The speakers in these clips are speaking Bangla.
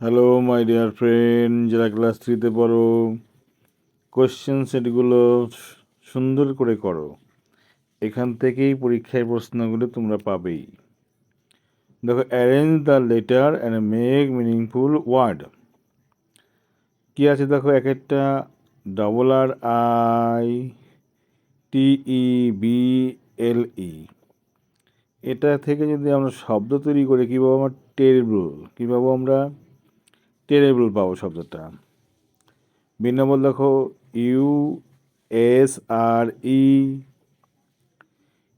হ্যালো মাই ডিয়ার ফ্রেন্ড যারা ক্লাস থ্রিতে পড়ো কোয়েশ্চেন সেটগুলো সুন্দর করে করো। এখান থেকেই পরীক্ষায় প্রশ্নগুলো তোমরা পাবেই। দেখো arrange the letter and make meaningful word কী আছে দেখো, এক একটা double R I T E B L E এটা থেকে যদি আমরা শব্দ তৈরি করি, কী পাবো? আমরা টেরিবল কী পাবো আমরা? টেরেবল পাবো শব্দটা। বি নম্বর দেখো U S R E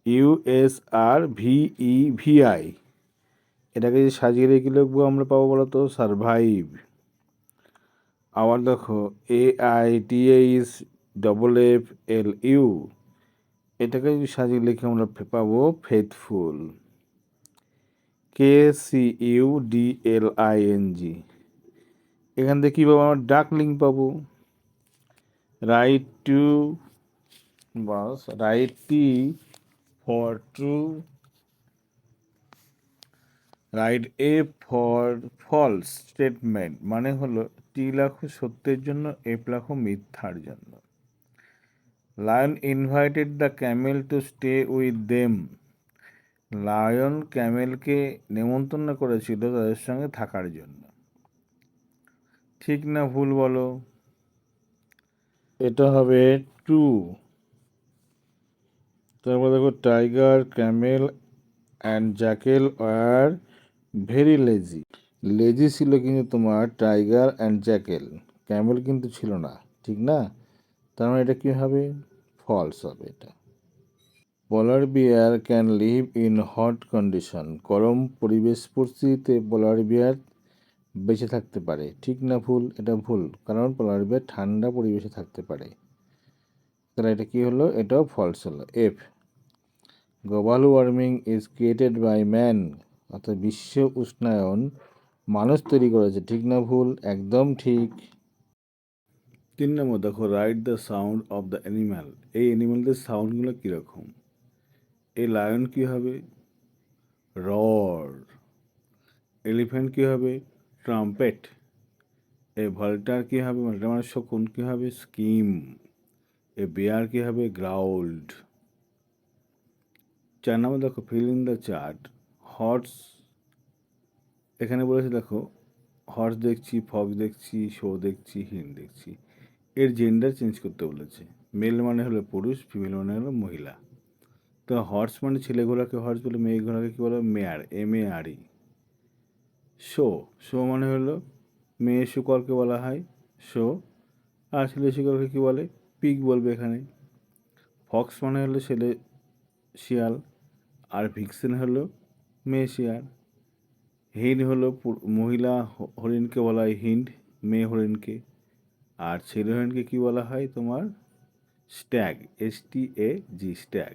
U S R V E V I এটাকে যে সাজিয়ে রেখে লিখব আমরা পাবো বলো তো সারভাইভ। আবার দেখো A I T H double F L U এটাকে যদি সাজিয়ে লিখে আমরা পাবো faithful. K C U D L I N G এখান থেকে কী পাবো? আমরা ডাক লিঙ্ক পাবো। Write to bus write T for true write A for false statement মানে হলো টি লাখো সত্যের জন্য এফ লাখো মিথ্যার জন্য। Lion invited the camel to stay with them lion ক্যামেলকে নেমন্তন্ন করেছিল তাদের সঙ্গে থাকার জন্য। ঠিক না ভুল বলো? এটা হবে টু তারপর দেখো tiger camel and jackal are very lazy lazy ছিল কিন্তু তোমার টাইগার অ্যান্ড জ্যাকেল ক্যামেল কিন্তু ছিল না, ঠিক না? তার মানে এটা কী হবে? ফলস হবে এটা। Polar bear can live in hot condition গরম পরিবেশ পরিস্থিতিতে পোলার বিয়ার বেঁচে থাকতে পারে। ঠিক না ভুল? এটা ভুল। কারণ পোলার বিয়ার ঠান্ডা পরিবেশে থাকতে পারে। তাহলে এটা কী হলো? এটাও ফলস হলো। F global warming is created by man অর্থাৎ বিশ্ব উষ্ণায়ন মানুষ তৈরি করেছে, ঠিক না ভুল? একদম ঠিক। তিন নম্বর, দেখো write the sound of the animal এই অ্যানিম্যালদের সাউন্ডগুলো কীরকম? এই লায়ন কী হবে? রর এলিফ্যান্ট কী হবে? ট্রাম্পেট এ ভল্টার কী হবে? ভল্টার মানে শকুন কী হবে? স্কিম। এ বেয়ার কী হবে? গ্রাউল্ড চার নম্বর দেখো fill in the chart horse এখানে বলেছে দেখো হর্স দেখছি ফক্স দেখছি শো দেখছি হিন দেখছি। এর জেন্ডার চেঞ্জ করতে বলেছে। মেল মানে হলো পুরুষ ফিমেল মানে হলো মহিলা। তো হর্স মানে ছেলে ঘোড়াকে হর্স বলে মেয়ে ঘোড়াকে কী বলে? Mare M A R E show শো মানে হলো মেয়ে শুকরকে বলা হয় শো, আর ছেলে শুকরকে কী বলে? পিক বলবে এখানে। ফক্স মানে হলো ছেলে শিয়াল, আর ভিক্সেন হলো মেয়ে শিয়াল। হিন হলো মহিলা হরিণকে বলা হয় হিন্ড, মেয়ে হরিণকে। আর ছেলে হরিণকে কী বলা হয় তোমার? Stag S T A G stag.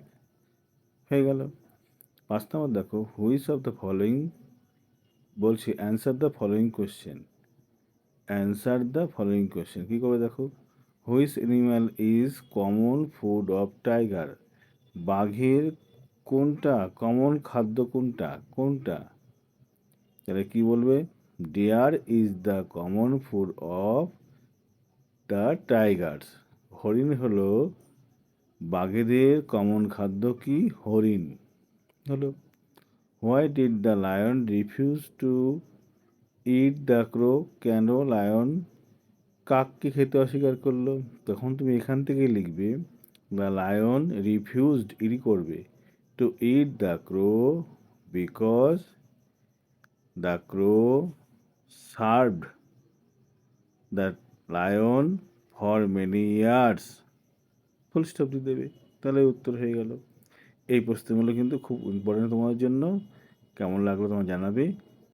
হয়ে গেল। পাঁচ নম্বর দেখো হুইস অফ দ্য ফলোয়িং বলছি answer the following question answer the following question কী করবে দেখো? Whose animal is common food of tiger বাঘের কোনটা? কমন খাদ্য কোনটা? কোনটা? তাহলে কী বলবে? Deer is the common food of the tigers হরিণ হলো বাঘেদের কমন খাদ্য কি? হরিণ। হলো। Why did the lion refuse to eat the crow can lion কাককে খেতে অস্বীকার করল? তখন তুমি এখান থেকে লিখবে দ্য লায়ন রিফিউজড ইরি করবে to eat the crow because the crow served the lion for many years full stop দিয়ে দেবে। তাহলে উত্তর হয়ে গেল। এই প্রশ্নগুলো কিন্তু খুব ইম্পর্টেন্ট তোমাদের জন্য। কেমন লাগল তোমার জানাবে।